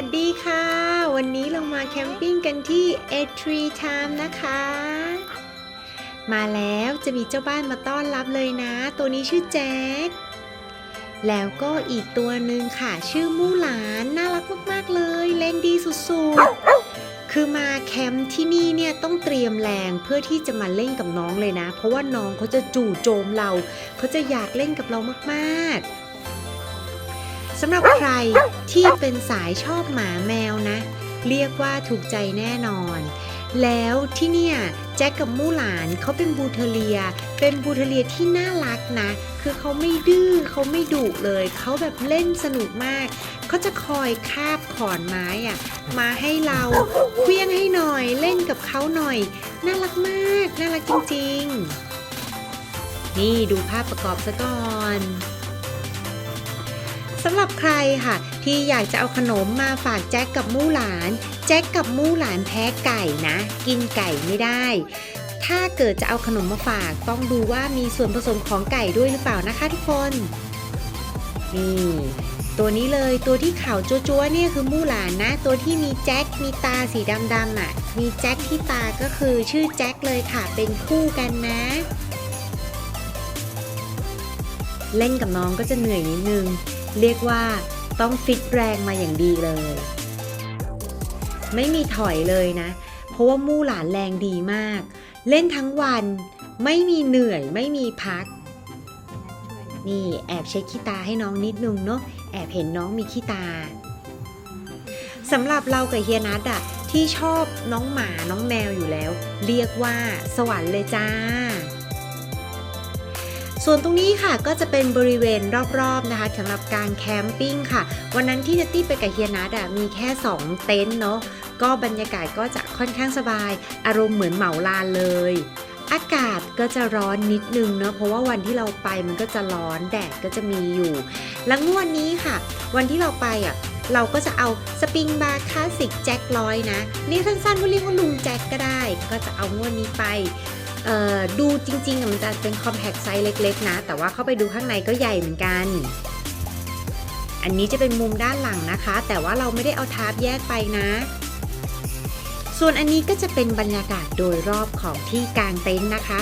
วัสดีค่ะ วันนี้เรามาแคมปิ้งกันที่ A Tree Time นะคะ มาแล้วจะมีเจ้าบ้านมาต้อนรับเลยนะ ตัวนี้ชื่อแจ็ค แล้วก็อีกตัวหนึ่งค่ะ ชื่อมู่หลาน น่ารักมาก ๆ เลยเล่นดีสุด ๆ คือมาแคมป์ที่นี่เนี่ยต้องเตรียมแรงเพื่อที่จะมาเล่นกับน้องเลยนะ เพราะว่าน้องเขาจะจู่โจมเรา เขาจะอยากเล่นกับเรามาก ๆ สำหรับใครที่เป็นสายชอบหมาแมวนะ เรียกว่าถูกใจแน่นอน แล้วที่เนี่ยแจ็คกับมู่หลานเขาเป็นบูเทเลีย เป็นบูเทเลียที่น่ารักนะ คือเขาไม่ดื้อเขาไม่ดุเลย เขาแบบเล่นสนุกมาก เขาจะคอยคาบขอนไม้อะมาให้เราเคลี้ยงให้หน่อยเล่นกับเขาหน่อย น่ารักมาก น่ารักจริง ๆ นี่ดูภาพประกอบซะก่อน สำหรับใครค่ะ ที่อยากจะเอาขนมมาฝากแจ็คกับมู่หลาน แจ็คกับมู่หลานแพ้ไก่นะ กินไก่ไม่ได้ ถ้าเกิดจะเอาขนมมาฝากต้องดูว่ามีส่วนผสมของไก่ด้วยหรือเปล่านะคะทุกคนนี่ตัวนี้เลยตัวที่ขาวจั๊วๆเนี่ยคือมู่หลานนะ ตัวที่มีแจ็คมีตาสีดำๆอะ มีแจ็คที่ตาก็คือชื่อแจ็คเลยค่ะเป็นคู่กันนะ เล่นกับน้องก็จะเหนื่อยนิดนึง เรียกว่าต้องฟิตแรงมาอย่างดีเลย ไม่มีถอยเลยนะ เพราะว่ามู่หลานแรงดีมาก เล่นทั้งวันไม่มีเหนื่อยไม่มีพัก นี่แอบเช็คขี้ตาให้น้องนิดนึงเนาะแอบเห็นน้องมีขี้ตาสำหรับเรากับเฮียนัทอะที่ชอบน้องหมาน้องแมวอยู่แล้ว เรียกว่าสวรรค์เลยจ้า ส่วนตรงนี้ค่ะก็จะเป็นบริเวณรอบๆนะคะสำหรับการแคมปิ้งค่ะ วันนั้นที่เนตตี้ไปกับเฮียนัทอะมีแค่ 2 เต็นท์เนาะก็บรรยากาศก็จะค่อนข้างสบาย อารมณ์เหมือนเหมาลานเลย อากาศก็จะร้อนนิดนึงเนาะเพราะว่าวันที่เราไปมันก็จะร้อนแดดก็จะมีอยู่ แล้วงวดนี้ค่ะ วันที่เราไปอะเราก็จะเอาสปริงบาร์คลาสสิกแจ็คร้อยนะนี่สั้นๆก็เรียกว่าลุงแจ็คก็ได้ ก็จะเอางวดนี้ไป ดูจริงๆมันจะเป็นคอมแพคไซส์เล็กๆนะ แต่ว่าเข้าไปดูข้างในก็ใหญ่เหมือนกัน อันนี้จะเป็นมุมด้านหลังนะคะ แต่ว่าเราไม่ได้เอาทาร์ปแยกไปนะ ส่วนอันนี้ก็จะเป็นบรรยากาศโดยรอบของที่กลางเต็นท์นะคะ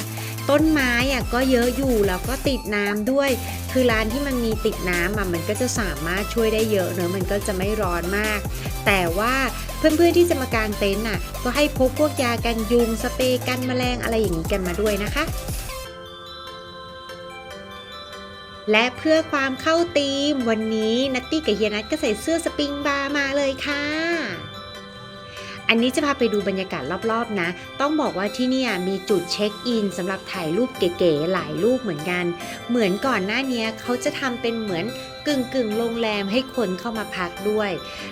ต้นไม้อะก็เยอะอยู่แล้วก็ติดน้ำด้วย คือร้านที่มันมีติดน้ำอะมันก็จะสามารถช่วยได้เยอะเนอะมันก็จะไม่ร้อนมาก แต่ว่าเพื่อนๆที่จะมากางเต็นท์น่ะก็ให้พกพวกยากันยุงสเปรย์กันแมลงอะไรอย่างนี้กันมาด้วยนะคะ และเพื่อความเข้าธีมวันนี้นัตตี้กับเฮียนัทก็ใส่เสื้อสปริงบาร์มาเลยค่ะ อันนี้จะพาไปดูบรรยากาศรอบๆนะ ต้องบอกว่าที่นี่มีจุดเช็คอินสำหรับถ่ายรูปเก๋ๆหลายรูปเหมือนกัน เหมือนก่อนหน้านี้เขาจะทำเป็นเหมือนกึ่งกึ่งๆโรงแรมให้คนเข้ามาพักด้วย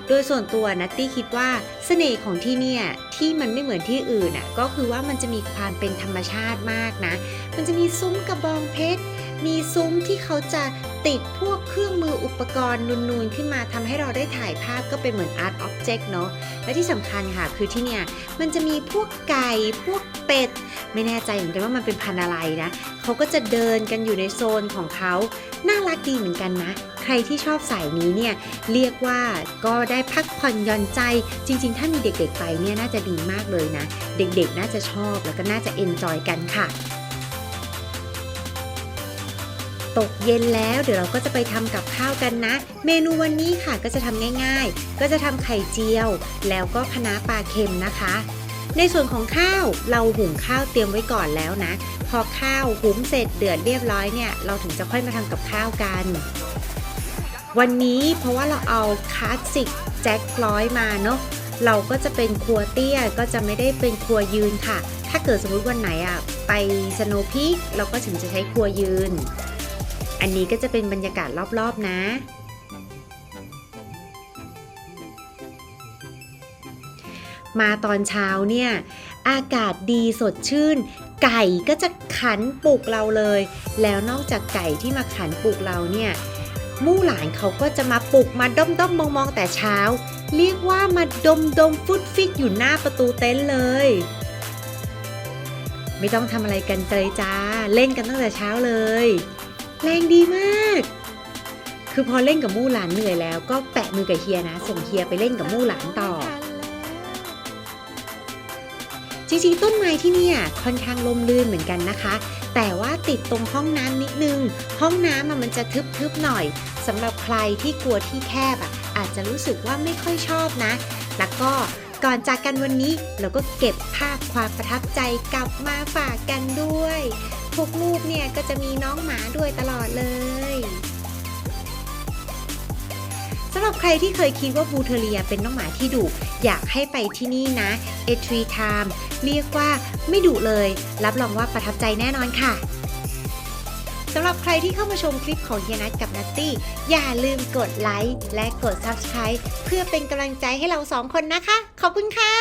โดยส่วนตัวนัตตี้คิดว่าเสน่ห์ของที่เนี่ยที่มันไม่เหมือนที่อื่นอะก็คือว่ามันจะมีความเป็นธรรมชาติมากนะ มันจะมีซุ้มกระบองเพชร มีซุ้มที่เขาจะติดพวกเครื่องมืออุปกรณ์นูนๆ ขึ้นมาทำให้เราได้ถ่ายภาพก็เป็นเหมือนอาร์ตอ็อบเจกต์เนาะและที่สำคัญค่ะคือที่เนี่ย มันจะมีพวกไก่พวกเป็ด ไม่แน่ใจเหมือนกันว่ามันเป็นพันธุ์อะไรนะ เขาก็จะเดินกันอยู่ในโซนของเขา น่ารักดีเหมือนกันนะ ใครที่ชอบสายนี้เนี่ย เรียกว่าก็ได้พักผ่อนหย่อนใจ จริง ๆ ถ้ามีเด็กๆไปเนี่ยน่าจะดีมากเลยนะ เด็กๆน่าจะชอบแล้วก็น่าจะเอนจอยกันค่ะ ตกเย็นแล้วเดี๋ยวเราก็จะไปทำกับข้าวกันนะ เมนูวันนี้ค่ะก็จะทำง่ายๆ ก็จะทำไข่เจียว แล้วก็คะน้าปลาเค็มนะคะ ในส่วนของข้าวเราหุงข้าวเตรียมไว้ก่อนแล้วนะ พอข้าวหุงเสร็จเดือดเรียบร้อยเนี่ยเราถึงจะค่อยมาทำกับข้าวกัน วันนี้เพราะว่าเราเอาคลาสสิกแจ็คร้อยมาเนาะเราก็จะเป็นครัวเตี้ยก็จะไม่ได้เป็นครัวยืนค่ะ ถ้าเกิดสมมติวันไหนอะไปสโนพีคเราก็ถึงจะใช้ครัวยืน อันนี้ก็จะเป็นบรรยากาศรอบๆนะ มาตอนเช้าเนี่ย อากาศดีสดชื่น ไก่ก็จะขันปลุกเราเลย แล้วนอกจากไก่ที่มาขันปลุกเราเนี่ยมู่หลานเขาก็จะมาปลุกมาด้อมด้อมมองมองแต่เช้า เรียกว่ามาดมดมฟุตฟิตอยู่หน้าประตูเต็นท์เลย ไม่ต้องทำอะไรกันเลยจ้า เล่นกันตั้งแต่เช้าเลย แรงดีมาก คือพอเล่นกับมู่หลานเหนื่อยแล้ว ก็แปะมือกับเฮียนะ ส่งเฮียไปเล่นกับมู่หลานต่อ จริงๆ ต้นไม้ที่นี่ค่อนข้างลมลื่นเหมือนกันนะคะ แต่ว่าติดตรงห้องน้ำนิดนึง ห้องน้ำอะมันจะทึบๆหน่อยสำหรับใครที่กลัวที่แคบอะอาจจะรู้สึกว่าไม่ค่อยชอบนะ แล้วก็ก่อนจากกันวันนี้เราก็เก็บภาพความประทับใจกลับมาฝากกันด้วย ทุกรูปเนี่ยก็จะมีน้องหมาด้วยตลอดเลยสำหรับใครที่เคยคิดว่าบูเทเรียเป็นน้องหมาที่ดุอยากให้ไปที่นี่นะ e t r e Time เรียกว่าไม่ดุเลย รับรองว่าประทับใจแน่นอนค่ะสำหรับใครที่เข้ามาชมคลิปของเฮียนัทกับนัตตี้ อย่าลืมกดไลค์และกด Subscribe เพื่อเป็นกำลังใจให้เราสองคนนะคะ ขอบคุณค่ะ